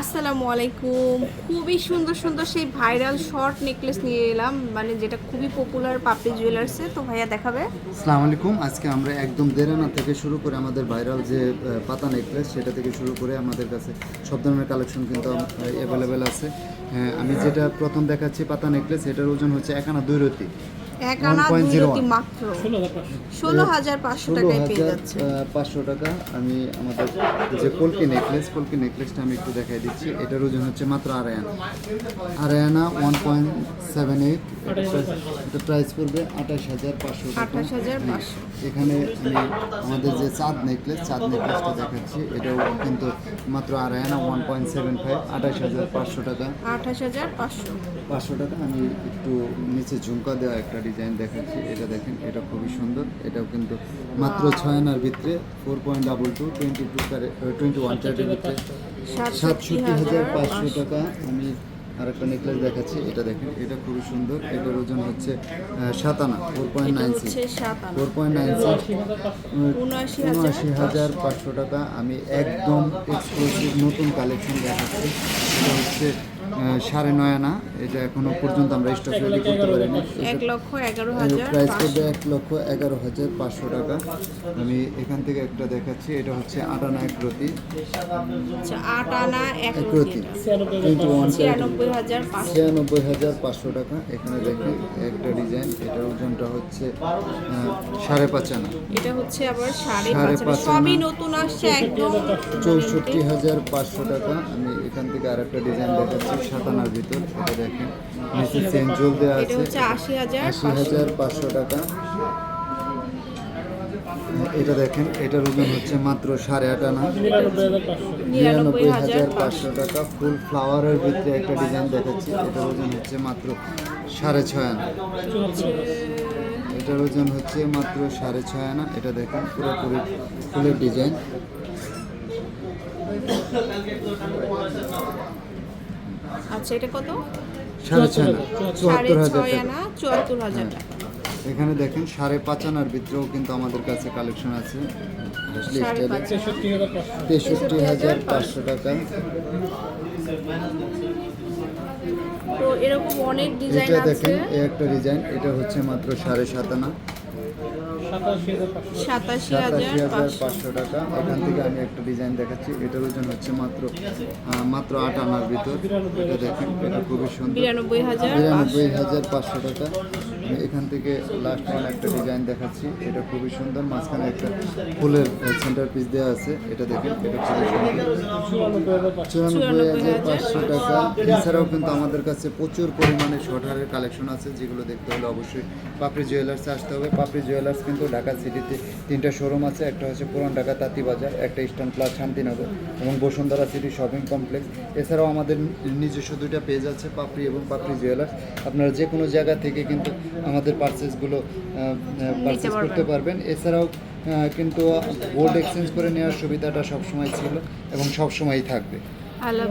আসসালামু আলাইকুম। খুবই সুন্দর সুন্দর সেই ভাইরাল শর্ট নেকলেস নিয়ে এলাম। মানে যেটা খুবই পপুলার পাপড়ি জুয়েলার্সে তো ভাইয়া দেখাবে? আসসালামু আলাইকুম। আজকে আমরা একদম দেরানা থেকে শুরু করে আমাদের ভাইরাল যে পাতা নেকলেস সেটা থেকে শুরু করে আমাদের কাছে সব ধরনের কালেকশন কিন্তু অ্যাভেলেবেল আছে। হ্যাঁ, আমি যেটা প্রথম দেখাচ্ছি পাতা নেকলেস এটার ওজন হচ্ছে একানা দুই রতি। এক আনা 1.01 মাত্র। ষোলো হাজার পাঁচশো ষোলো টাকায় পেয়ে যাচ্ছে। পাঁচশো টাকা আমি আমাদের যে কলকি নেকলেস কলকি নেকলেসটা আমি একটু দেখাই দিচ্ছি। এটার ওজন হচ্ছে মাত্র আড়াই আনা। আড়াই আনা ওয়ান পয়েন্ট সেভেন এইট এটা প্রাইস পড়বে আঠাশ হাজার পাঁচশো আঠাশ হাজার পাঁচশো। এখানে আমি আমাদের যে চাঁদ নেকলেস চাঁদ নেকলেসটা দেখাচ্ছি। এটাও কিন্তু মাত্র আড়াই আনা ওয়ান পয়েন্ট সেভেন ফাইভ আঠাশ হাজার পাঁচশো টাকা। আঠাশ হাজার পাঁচশো। পাঁচশো টাকা। আমি একটু নিচে ঝুমকা দেওয়া একটা ডিজাইন দেখাচ্ছি এটা দেখেন এটা খুবই সুন্দর এটাও কিন্তু মাত্র ছয় আনার ভিতরে four point double two twenty two twenty one ক্যারেটের ভিতরে। সাতষট্টি হাজার পাঁচশো টাকা আমি আরেকটা নেকলেস দেখাচ্ছি এটা দেখেন এটা খুবই সুন্দর এটার ওজন হচ্ছে সাত আনা four point nine six four point nine six উনআশি হাজার পাঁচশো। টাকা আমি একদম এক্সক্লুসিভ নতুন কালেকশন দেখাচ্ছি এটা হচ্ছে সাড়ে নয় আনা। এটা এখনও পর্যন্ত আমরা স্টক রেডি করতে পারিনি। এক লক্ষ এগারো হাজার প্রাইস করবে এক লক্ষ এগারো হাজার পাঁচশো টাকা। আমি এখান থেকে একটা দেখাচ্ছি এটা হচ্ছে আটানা এক রতি। আচ্ছা, আট আনা এক রতি। রতি। টোয়েন্টি ওয়ান ছিয়ানব্বই হাজার পাঁচশো। টাকা। এখানে দেখেন একটা ডিজাইন এটার ওজনটা হচ্ছে আহ, সাড়ে পাঁচ আনা। এটা হচ্ছে আবার সাড়ে পাঁচ আনা। সবই নতুন আসছে একদম চৌষট্টি হাজার পাঁচশো টাকা। আমি এখান থেকে আর একটা ডিজাইন দেখাচ্ছি। সাতানার ভিতর এটা দেখেন। নিচে সেঞ্জুল দেওয়া আছে। আশি হাজার পাঁচশো। টাকা। এটা দেখেন এটার ওজন হচ্ছে মাত্র সাড়ে আট আনা। নিরানব্বই হাজার পাঁচশো টাকা। ফুল ফ্লাওয়ারের ভিতরে একটা ডিজাইন দেখাচ্ছি। এটার ওজন হচ্ছে মাত্র সাড়ে ছয় আনা। এটার ওজন হচ্ছে মাত্র সাড়ে ছয় আনা। এটা দেখেন পুরোপুরি ফুলের ডিজাইন। আচ্ছা এটা কত? সাড়ে ছয় চুয়াত্তর হাজার। টাকা। চুয়াত্তর হাজার টাকা। এখানে দেখেন সাড়ে পাঁচ আনার ভিতরেও কিন্তু আমাদের কাছে কালেকশন আছে। তেষট্টি হাজার পাঁচশো। টাকা। তো এরকম অনেক ডিজাইন এটা দেখেন এই একটা ডিজাইন এটা হচ্ছে মাত্র সাড়ে সাত আনা। সাতাশি হাজার পাঁচশো। টাকা। এখান থেকে আমি একটা ডিজাইন দেখাচ্ছি। এটার ওজন হচ্ছে মাত্র মাত্র আট আনার ভিতর। এটা দেখেন এটা খুবই সুন্দর। বিরানব্বই হাজার পাঁচশো টাকা। এখান থেকে লাস্ট টাইম একটা ডিজাইন দেখাচ্ছি। এটা খুবই সুন্দর, মাঝখানে একটা ফুলের সেন্টার পিস দেওয়া আছে। এটা দেখেন, এটা খুবই সুন্দর। চুরানব্বই হাজার পাঁচশো টাকা। এছাড়াও কিন্তু আমাদের কাছে প্রচুর পরিমাণে শর্টারের কালেকশন আছে, যেগুলো দেখতে হলে অবশ্যই পাপড়ি জুয়েলার্সে আসতে হবে। পাপড়ি জুয়েলার্স কিন্তু ঢাকা সিটিতে তিনটা শোরুম আছে, একটা হচ্ছে পুরান ঢাকা তাঁতিবাজার একটা ইস্টার্ন প্লাস শান্তিনগর এবং বসুন্ধরা সিটি শপিং কমপ্লেক্স এছাড়াও আমাদের নিজস্ব দুইটা পেজ আছে, পাপড়ি এবং পাপড়ি জুয়েলার্স আপনারা যে কোনো জায়গা থেকে কিন্তু আমাদের পার্সেসগুলো পারচেস করতে পারবেন। এছাড়াও কিন্তু বোর্ড এক্সচেঞ্জ করে নেওয়ার সুবিধাটা সবসময় ছিল এবং সবসময়ই থাকবে। আল্লাহ